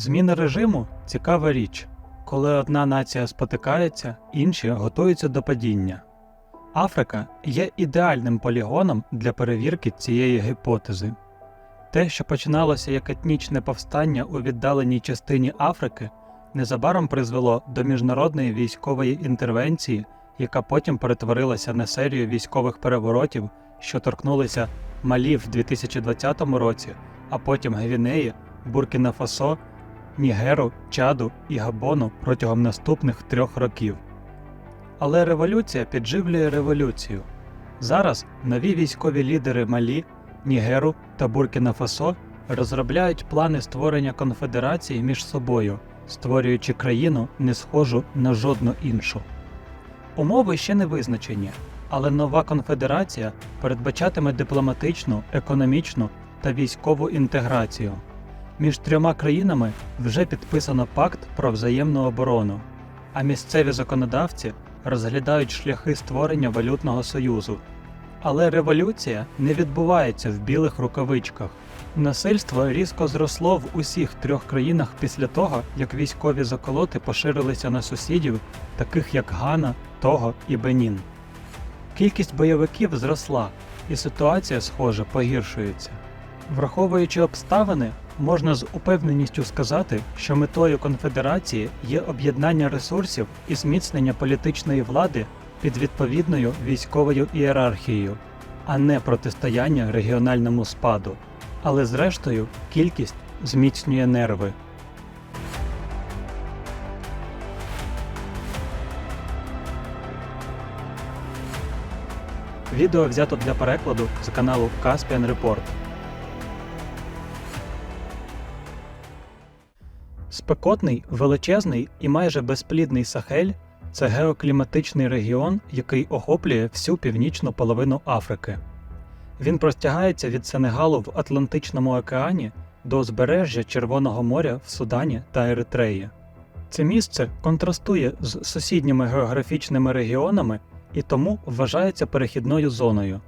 Зміна режиму цікава річ. Коли одна нація спотикається, інші готуються до падіння. Африка є ідеальним полігоном для перевірки цієї гіпотези. Те, що починалося як етнічне повстання у віддаленій частині Африки, незабаром призвело до міжнародної військової інтервенції, яка потім перетворилася на серію військових переворотів, що торкнулися Малі в 2020 році, а потім Гвінеї, Буркіна Фасо, Нігеру, Чаду і Габону протягом наступних трьох років. Але революція підживлює революцію. Зараз нові військові лідери Малі, Нігеру та Буркіна Фасо розробляють плани створення конфедерації між собою, створюючи країну не схожу на жодну іншу. Умови ще не визначені, але нова конфедерація передбачатиме дипломатичну, економічну та військову інтеграцію. Між трьома країнами вже підписано пакт про взаємну оборону, а місцеві законодавці розглядають шляхи створення валютного союзу. Але революція не відбувається в білих рукавичках. Насильство різко зросло в усіх трьох країнах після того, як військові заколоти поширилися на сусідів, таких як Гана, Того і Бенін. Кількість бойовиків зросла, і ситуація, схоже, погіршується. Враховуючи обставини, можна з упевненістю сказати, що метою конфедерації є об'єднання ресурсів і зміцнення політичної влади під відповідною військовою ієрархією, а не протистояння регіональному спаду. Але зрештою кількість зміцнює нерви. Відео взято для перекладу з каналу Caspian Report. Спекотний, величезний і майже безплідний Сахель це геокліматичний регіон, який охоплює всю північну половину Африки. Він простягається від Сенегалу в Атлантичному океані до узбережжя Червоного моря в Судані та Еритреї. Це місце контрастує з сусідніми географічними регіонами і тому вважається перехідною зоною.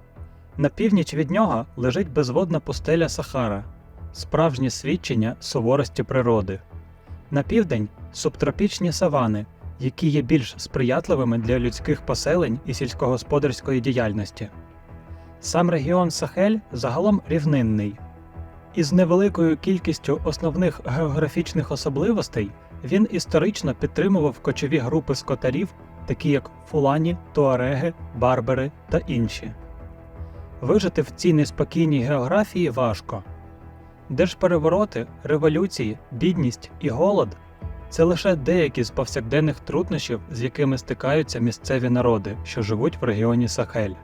На північ від нього лежить безводна пустеля Сахара, справжнє свідчення суворості природи. На південь субтропічні савани, які є більш сприятливими для людських поселень і сільськогосподарської діяльності. Сам регіон Сахель загалом рівнинний. Із невеликою кількістю основних географічних особливостей він історично підтримував кочові групи скотарів, такі як фулані, туареги, барбери та інші. Вижити в цій неспокійній географії важко. Держперевороти, революції, бідність і голод це лише деякі з повсякденних труднощів, з якими стикаються місцеві народи, що живуть в регіоні Сахель.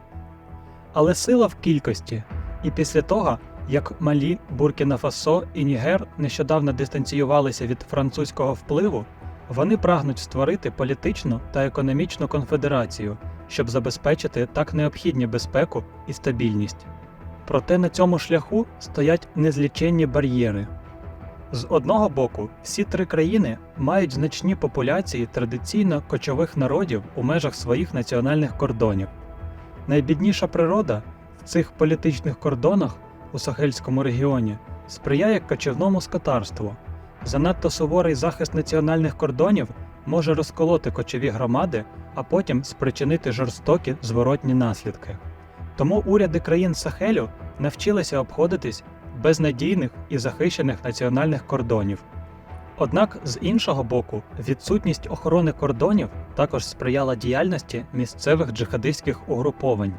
Але сила в кількості, і після того, як Малі, Буркіна Фасо і Нігер нещодавно дистанціювалися від французького впливу, вони прагнуть створити політичну та економічну конфедерацію, щоб забезпечити так необхідні безпеку і стабільність. Проте на цьому шляху стоять незліченні бар'єри. З одного боку, всі три країни мають значні популяції традиційно кочових народів у межах своїх національних кордонів. Найбідніша природа в цих політичних кордонах у Сахельському регіоні сприяє кочівному скотарству. Занадто суворий захист національних кордонів може розколоти кочові громади, а потім спричинити жорстокі зворотні наслідки. Тому уряди країн Сахелю навчилися обходитись без надійних і захищених національних кордонів. Однак, з іншого боку, відсутність охорони кордонів також сприяла діяльності місцевих джихадистських угруповань.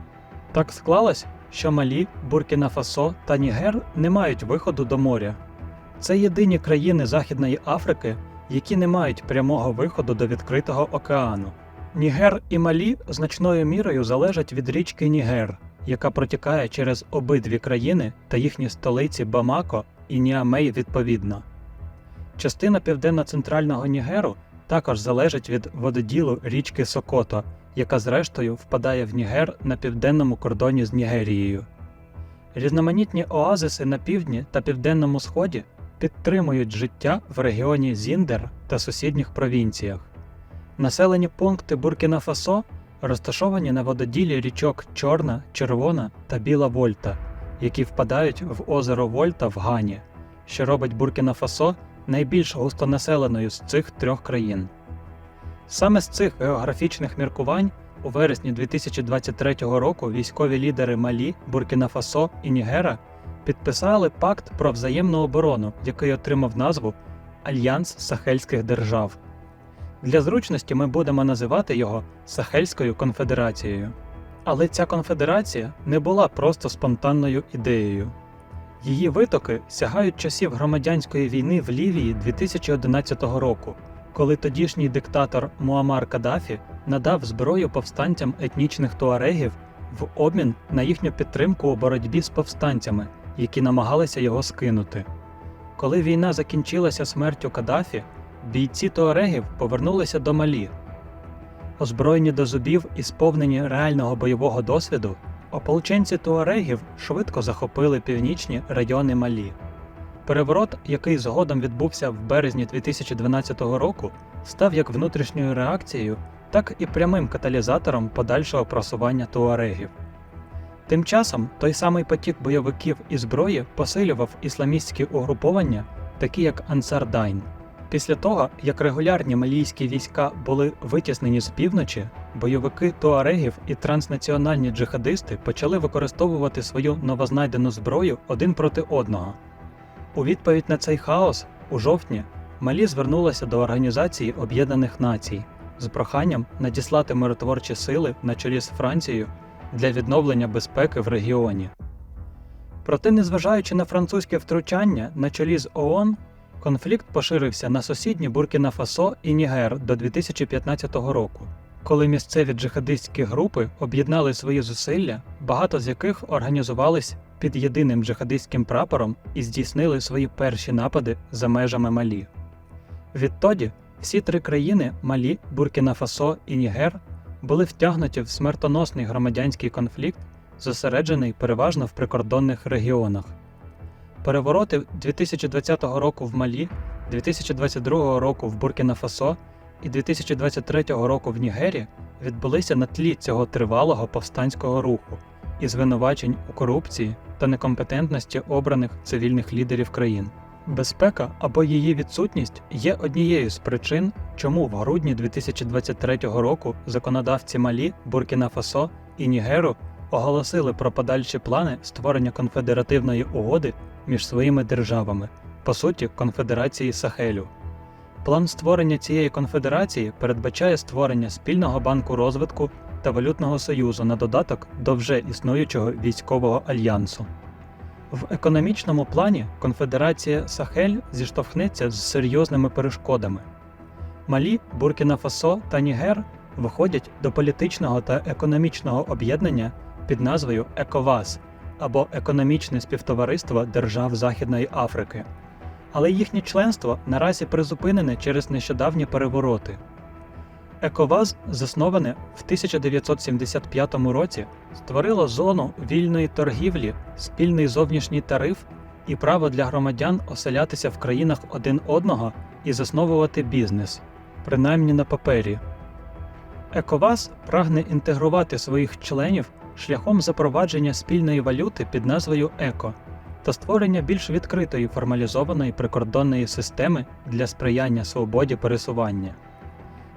Так склалось, що Малі, Буркіна Фасо та Нігер не мають виходу до моря. Це єдині країни Західної Африки, які не мають прямого виходу до відкритого океану. Нігер і Малі значною мірою залежать від річки Нігер, яка протікає через обидві країни та їхні столиці Бамако і Ніамей відповідно. Частина південно-центрального Нігеру також залежить від вододілу річки Сокото, яка зрештою впадає в Нігер на південному кордоні з Нігерією. Різноманітні оазиси на півдні та південному сході підтримують життя в регіоні Зіндер та сусідніх провінціях. Населені пункти Буркіна Фасо розташовані на вододілі річок Чорна, Червона та Біла Вольта, які впадають в озеро Вольта в Гані, що робить Буркіна Фасо найбільш густонаселеною з цих трьох країн. Саме з цих географічних міркувань у вересні 2023 року військові лідери Малі, Буркіна Фасо і Нігера підписали пакт про взаємну оборону, який отримав назву Альянс Сахельських держав. Для зручності ми будемо називати його Сахельською конфедерацією. Але ця конфедерація не була просто спонтанною ідеєю. Її витоки сягають часів громадянської війни в Лівії 2011 року, коли тодішній диктатор Муаммар Каддафі надав зброю повстанцям етнічних туарегів в обмін на їхню підтримку у боротьбі з повстанцями, які намагалися його скинути. Коли війна закінчилася смертю Каддафі, бійці туарегів повернулися до Малі. Озброєні до зубів і сповнені реального бойового досвіду, ополченці туарегів швидко захопили північні райони Малі. Переворот, який згодом відбувся в березні 2012 року, став як внутрішньою реакцією, так і прямим каталізатором подальшого просування туарегів. Тим часом той самий потік бойовиків і зброї посилював ісламістські угруповання, такі як Ансар Дайн. Після того, як регулярні малійські війська були витіснені з півночі, бойовики туарегів і транснаціональні джихадисти почали використовувати свою новознайдену зброю один проти одного. У відповідь на цей хаос, у жовтні, Малі звернулася до Організації Об'єднаних Націй з проханням надіслати миротворчі сили на чолі з Францією для відновлення безпеки в регіоні. Проте, незважаючи на французьке втручання на чолі з ООН, конфлікт поширився на сусідні Буркіна Фасо і Нігер до 2015 року, коли місцеві джихадистські групи об'єднали свої зусилля, багато з яких організувались під єдиним джихадистським прапором і здійснили свої перші напади за межами Малі. Відтоді всі три країни Малі, Буркіна Фасо і Нігер були втягнуті в смертоносний громадянський конфлікт, зосереджений переважно в прикордонних регіонах. Перевороти 2020 року в Малі, 2022 року в Буркіна Фасо і 2023 року в Нігері відбулися на тлі цього тривалого повстанського руху і звинувачень у корупції та некомпетентності обраних цивільних лідерів країн. Безпека або її відсутність є однією з причин, чому в грудні 2023 року законодавці Малі, Буркіна Фасо і Нігеру оголосили про подальші плани створення конфедеративної угоди між своїми державами, по суті, конфедерації Сахелю. План створення цієї конфедерації передбачає створення спільного банку розвитку та валютного союзу на додаток до вже існуючого військового альянсу. В економічному плані конфедерація Сахель зіштовхнеться з серйозними перешкодами. Малі, Буркіна Фасо та Нігер виходять до політичного та економічного об'єднання під назвою ЕКОВАС або Економічне співтовариство держав Західної Африки. Але їхнє членство наразі призупинене через нещодавні перевороти. ЕКОВАЗ, засноване в 1975 році, створило зону вільної торгівлі, спільний зовнішній тариф і право для громадян оселятися в країнах один одного і засновувати бізнес, принаймні на папері. ЕКОВАЗ прагне інтегрувати своїх членів шляхом запровадження спільної валюти під назвою ЕКО та створення більш відкритої формалізованої прикордонної системи для сприяння свободі пересування.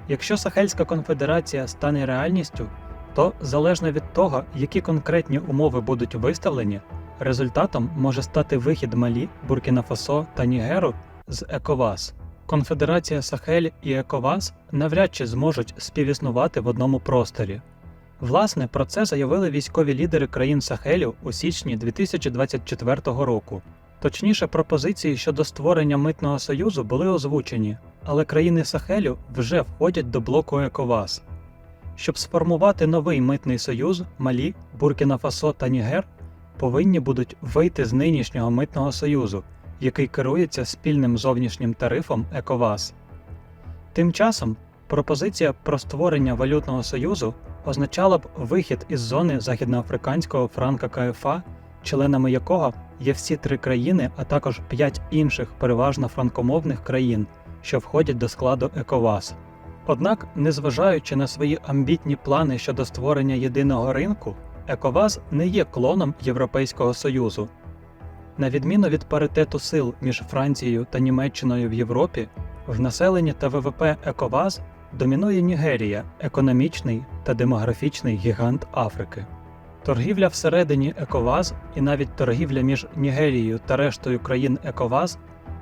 Якщо Сахельська конфедерація стане реальністю, то залежно від того, які конкретні умови будуть виставлені, результатом може стати вихід Малі, Буркіна Фасо та Нігеру з ЕКОВАС. Конфедерація Сахель і ЕКОВАС навряд чи зможуть співіснувати в одному просторі. Власне, про це заявили військові лідери країн Сахелю у січні 2024 року. Точніше, пропозиції щодо створення митного союзу були озвучені, але країни Сахелю вже входять до блоку ЕКОВАС. Щоб сформувати новий митний союз, Малі, Буркіна Фасо та Нігер повинні будуть вийти з нинішнього митного союзу, який керується спільним зовнішнім тарифом ЕКОВАС. Тим часом пропозиція про створення валютного союзу означала б вихід із зони західноафриканського франка КФА, членами якого є всі три країни, а також п'ять інших переважно франкомовних країн, що входять до складу ЕКОВАС. Однак, незважаючи на свої амбітні плани щодо створення єдиного ринку, ЕКОВАС не є клоном Європейського Союзу. На відміну від паритету сил між Францією та Німеччиною в Європі, в населенні та ВВП ЕКОВАЗ домінує Нігерія, економічний та демографічний гігант Африки. Торгівля всередині ЕКОВАЗ і навіть торгівля між Нігерією та рештою країн ЕКОВАЗ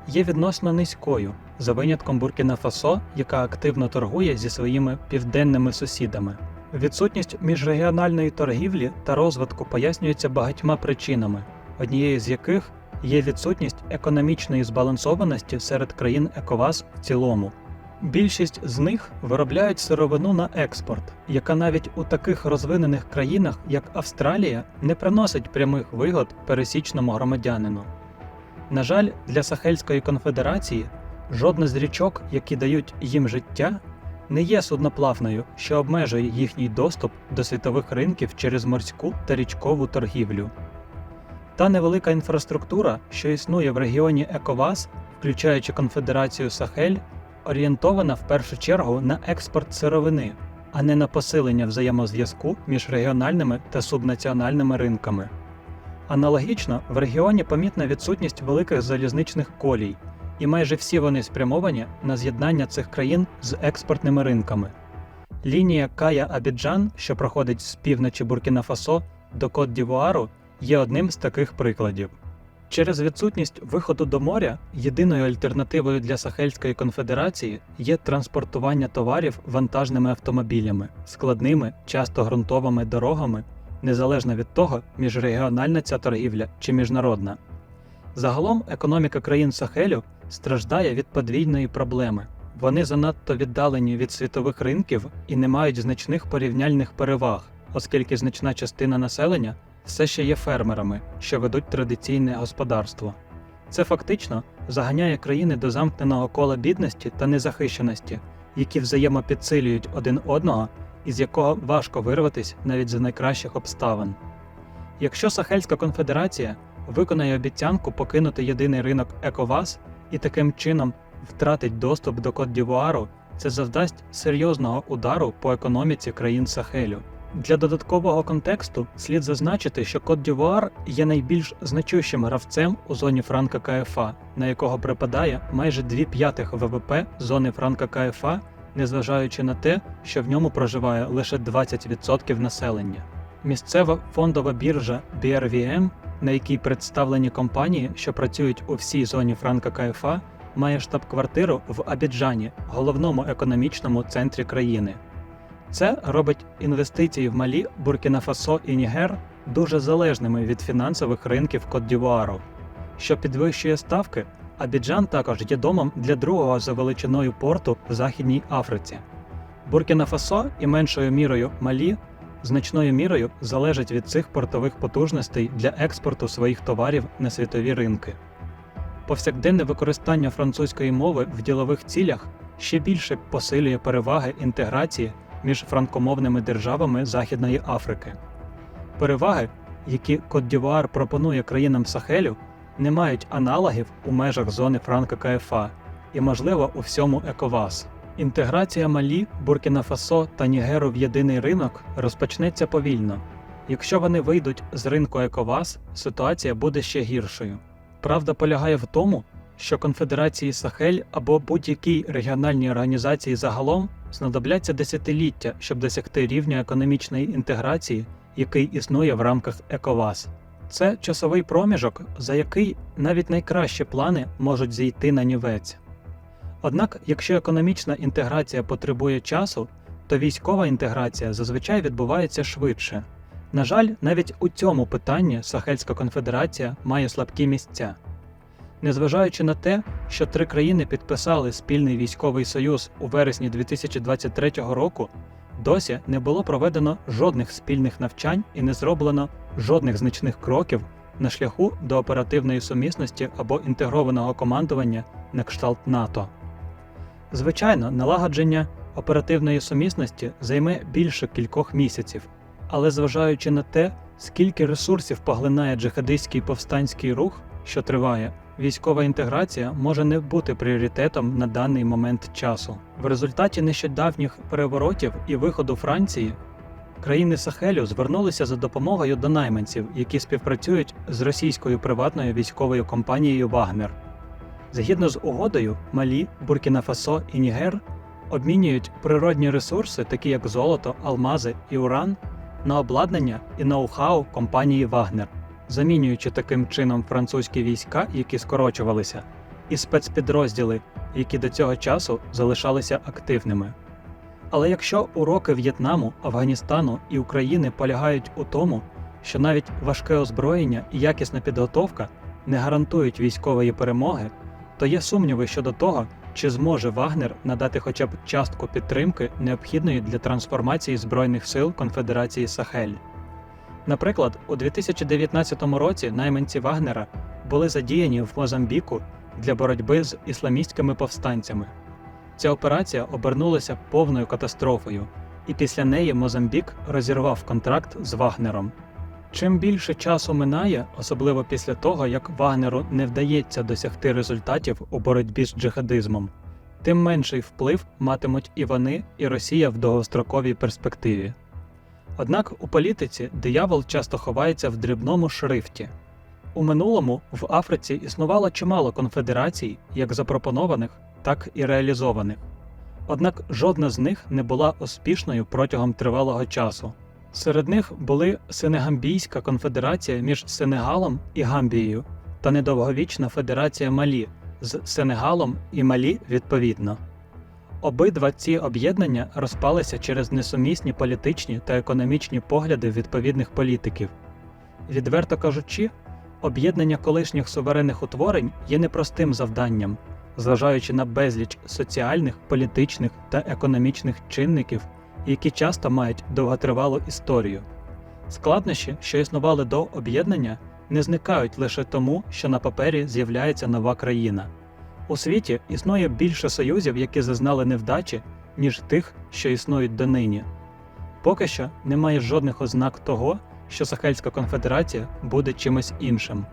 є відносно низькою, за винятком Буркіна Фасо, яка активно торгує зі своїми південними сусідами. Відсутність міжрегіональної торгівлі та розвитку пояснюється багатьма причинами, однією з яких є відсутність економічної збалансованості серед країн ЕКОВАЗ в цілому. Більшість з них виробляють сировину на експорт, яка навіть у таких розвинених країнах, як Австралія, не приносить прямих вигод пересічному громадянину. На жаль, для Сахельської конфедерації жодна з річок, які дають їм життя, не є судноплавною, що обмежує їхній доступ до світових ринків через морську та річкову торгівлю. Та невелика інфраструктура, що існує в регіоні ЕКОВАС, включаючи Конфедерацію Сахель, орієнтована в першу чергу на експорт сировини, а не на посилення взаємозв'язку між регіональними та субнаціональними ринками. Аналогічно в регіоні помітна відсутність великих залізничних колій, і майже всі вони спрямовані на з'єднання цих країн з експортними ринками. Лінія Кая Абіджан, що проходить з півночі Буркіна Фасо до Кот Дівуару, є одним з таких прикладів. Через відсутність виходу до моря єдиною альтернативою для Сахельської конфедерації є транспортування товарів вантажними автомобілями, складними, часто ґрунтовими дорогами, незалежно від того, міжрегіональна ця торгівля чи міжнародна. Загалом економіка країн Сахелю страждає від подвійної проблеми. Вони занадто віддалені від світових ринків і не мають значних порівняльних переваг, оскільки значна частина населення все ще є фермерами, що ведуть традиційне господарство. Це фактично заганяє країни до замкненого кола бідності та незахищеності, які взаємопідсилюють один одного і з якого важко вирватися навіть за найкращих обставин. Якщо Сахельська конфедерація виконає обіцянку покинути єдиний ринок ЕКОВАС і таким чином втратить доступ до Кот-Дівуару, це завдасть серйозного удару по економіці країн Сахелю. Для додаткового контексту слід зазначити, що Кот-Дівуар є найбільш значущим гравцем у зоні Франка КФА, на якого припадає майже 2 п'ятих ВВП зони Франка КФА, незважаючи на те, що в ньому проживає лише 20% населення. Місцева фондова біржа BRVM, на якій представлені компанії, що працюють у всій зоні Франка КФА, має штаб-квартиру в Абіджані, головному економічному центрі країни. Це робить інвестиції в Малі, Буркіна Фасо і Нігер дуже залежними від фінансових ринків Кот-Дівуару. Що підвищує ставки, Абіджан також є домом для другого за величиною порту в Західній Африці. Буркіна Фасо і меншою мірою Малі значною мірою залежать від цих портових потужностей для експорту своїх товарів на світові ринки. Повсякденне використання французької мови в ділових цілях ще більше посилює переваги інтеграції між франкомовними державами Західної Африки. Переваги, які Кот-Дівуар пропонує країнам Сахелю, не мають аналогів у межах зони Франка КФА і, можливо, у всьому ЕКОВАС. Інтеграція Малі, Буркіна Фасо та Нігеру в єдиний ринок розпочнеться повільно. Якщо вони вийдуть з ринку ЕКОВАС, ситуація буде ще гіршою. Правда полягає в тому, що конфедерації Сахель або будь-якій регіональній організації загалом знадобляться десятиліття, щоб досягти рівня економічної інтеграції, який існує в рамках ЕКОВАС. Це часовий проміжок, за який навіть найкращі плани можуть зійти на нівець. Однак, якщо економічна інтеграція потребує часу, то військова інтеграція зазвичай відбувається швидше. На жаль, навіть у цьому питанні Сахельська конфедерація має слабкі місця. Незважаючи на те, що три країни підписали спільний військовий союз у вересні 2023 року, досі не було проведено жодних спільних навчань і не зроблено жодних значних кроків на шляху до оперативної сумісності або інтегрованого командування на кшталт НАТО. Звичайно, налагодження оперативної сумісності займе більше кількох місяців, але зважаючи на те, скільки ресурсів поглинає джихадистський повстанський рух, що триває, військова інтеграція може не бути пріоритетом на даний момент часу. В результаті нещодавніх переворотів і виходу Франції країни Сахелю звернулися за допомогою до найманців, які співпрацюють з російською приватною військовою компанією Вагнер. Згідно з угодою, Малі, Буркіна-Фасо і Нігер обмінюють природні ресурси, такі як золото, алмази і уран, на обладнання і ноу-хау компанії Вагнер, замінюючи таким чином французькі війська, які скорочувалися, і спецпідрозділи, які до цього часу залишалися активними. Але якщо уроки В'єтнаму, Афганістану і України полягають у тому, що навіть важке озброєння і якісна підготовка не гарантують військової перемоги, то є сумніви щодо того, чи зможе Вагнер надати хоча б частку підтримки, необхідної для трансформації Збройних сил Конфедерації Сахель. Наприклад, у 2019 році найманці Вагнера були задіяні в Мозамбіку для боротьби з ісламістськими повстанцями. Ця операція обернулася повною катастрофою, і після неї Мозамбік розірвав контракт з Вагнером. Чим більше часу минає, особливо після того, як Вагнеру не вдається досягти результатів у боротьбі з джихадизмом, тим менший вплив матимуть і вони, і Росія в довгостроковій перспективі. Однак у політиці диявол часто ховається в дрібному шрифті. У минулому в Африці існувало чимало конфедерацій, як запропонованих, так і реалізованих. Однак жодна з них не була успішною протягом тривалого часу. Серед них були Сенегамбійська конфедерація між Сенегалом і Гамбією та недовговічна федерація Малі з Сенегалом і Малі відповідно. Обидва ці об'єднання розпалися через несумісні політичні та економічні погляди відповідних політиків. Відверто кажучи, об'єднання колишніх суверенних утворень є непростим завданням, зважаючи на безліч соціальних, політичних та економічних чинників, які часто мають довготривалу історію. Складнощі, що існували до об'єднання, не зникають лише тому, що на папері з'являється нова країна. У світі існує більше союзів, які зазнали невдачі, ніж тих, що існують донині. Поки що немає жодних ознак того, що Сахельська конфедерація буде чимось іншим.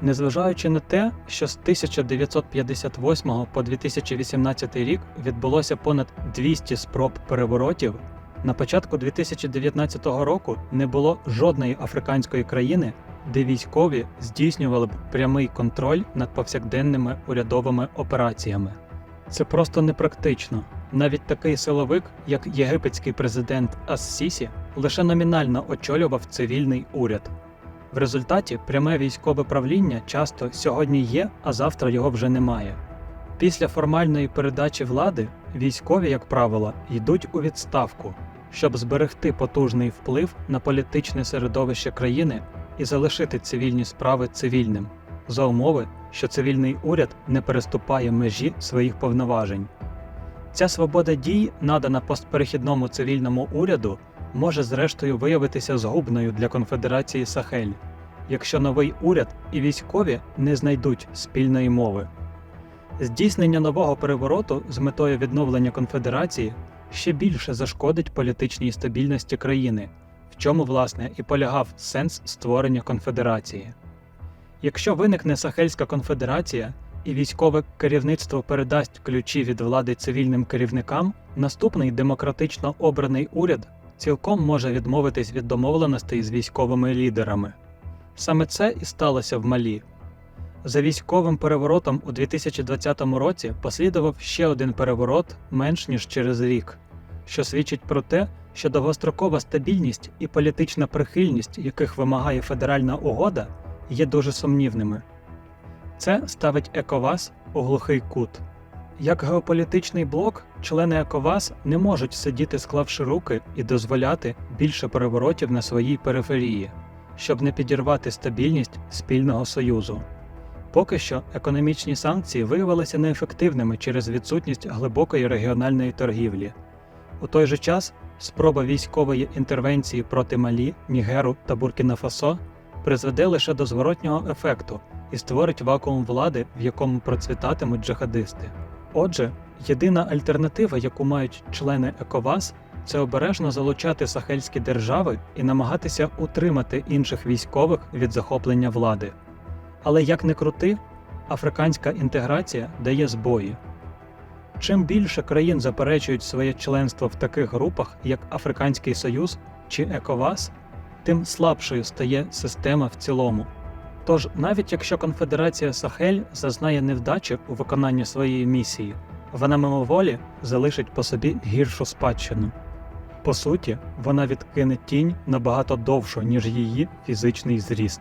Незважаючи на те, що з 1958 по 2018 рік відбулося понад 200 спроб переворотів, на початку 2019 року не було жодної африканської країни, де військові здійснювали б прямий контроль над повсякденними урядовими операціями. Це просто непрактично. Навіть такий силовик, як єгипетський президент Ас-Сісі, лише номінально очолював цивільний уряд. В результаті пряме військове правління часто сьогодні є, а завтра його вже немає. Після формальної передачі влади військові, як правило, йдуть у відставку, щоб зберегти потужний вплив на політичне середовище країни і залишити цивільні справи цивільним, за умови, що цивільний уряд не переступає межі своїх повноважень. Ця свобода дій, надана постперехідному цивільному уряду, може зрештою виявитися згубною для конфедерації Сахель, якщо новий уряд і військові не знайдуть спільної мови. Здійснення нового перевороту з метою відновлення конфедерації ще більше зашкодить політичній стабільності країни, чому, власне, і полягав сенс створення конфедерації. Якщо виникне Сахельська конфедерація і військове керівництво передасть ключі від влади цивільним керівникам, наступний демократично обраний уряд цілком може відмовитись від домовленостей з військовими лідерами. Саме це і сталося в Малі. За військовим переворотом у 2020 році послідував ще один переворот менш ніж через рік, що свідчить про те, що довгострокова стабільність і політична прихильність, яких вимагає федеральна угода, є дуже сумнівними. Це ставить ЕКОВАС у глухий кут. Як геополітичний блок, члени ЕКОВАС не можуть сидіти склавши руки і дозволяти більше переворотів на своїй периферії, щоб не підірвати стабільність спільного союзу. Поки що економічні санкції виявилися неефективними через відсутність глибокої регіональної торгівлі. У той же час спроба військової інтервенції проти Малі, Нігеру та Буркіна-Фасо призведе лише до зворотнього ефекту і створить вакуум влади, в якому процвітатимуть джихадисти. Отже, єдина альтернатива, яку мають члени ЕКОВАС, це обережно залучати сахельські держави і намагатися утримати інших військових від захоплення влади. Але як не крути, африканська інтеграція дає збої. Чим більше країн заперечують своє членство в таких групах, як Африканський Союз, чи ЕКОВАС, тим слабшою стає система в цілому. Тож, навіть якщо Конфедерація Сахель зазнає невдачі у виконанні своєї місії, вона мимоволі залишить по собі гіршу спадщину. По суті, вона відкине тінь набагато довшу, ніж її фізичний зріст.